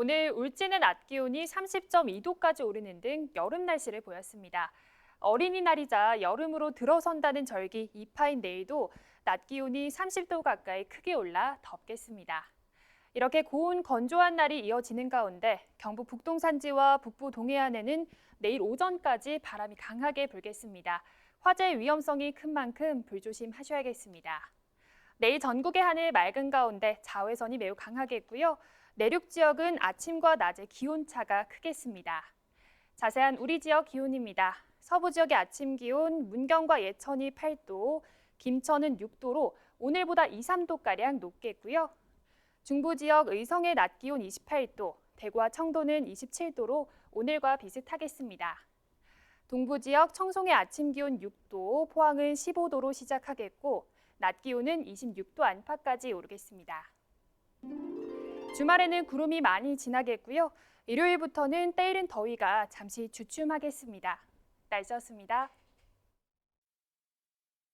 오늘 울진의 낮 기온이 30.2도까지 오르는 등 여름 날씨를 보였습니다. 어린이날이자 여름으로 들어선다는 절기 이파인 내일도 낮 기온이 30도 가까이 크게 올라 덥겠습니다. 이렇게 고온 건조한 날이 이어지는 가운데 경북 북동 산지와 북부 동해안에는 내일 오전까지 바람이 강하게 불겠습니다. 화재 위험성이 큰 만큼 불조심하셔야겠습니다. 내일 전국의 하늘 맑은 가운데 자외선이 매우 강하겠고요. 내륙 지역은 아침과 낮에 기온차가 크겠습니다. 자세한 우리 지역 기온입니다. 서부 지역의 아침 기온 문경과 예천이 8도, 김천은 6도로 오늘보다 2, 3도가량 높겠고요. 중부 지역 의성의 낮 기온 28도, 대구와 청도는 27도로 오늘과 비슷하겠습니다. 동부 지역 청송의 아침 기온 6도, 포항은 15도로 시작하겠고 낮 기온은 26도 안팎까지 오르겠습니다. 주말에는 구름이 많이 지나겠고요. 일요일부터는 때이른 더위가 잠시 주춤하겠습니다. 날씨였습니다.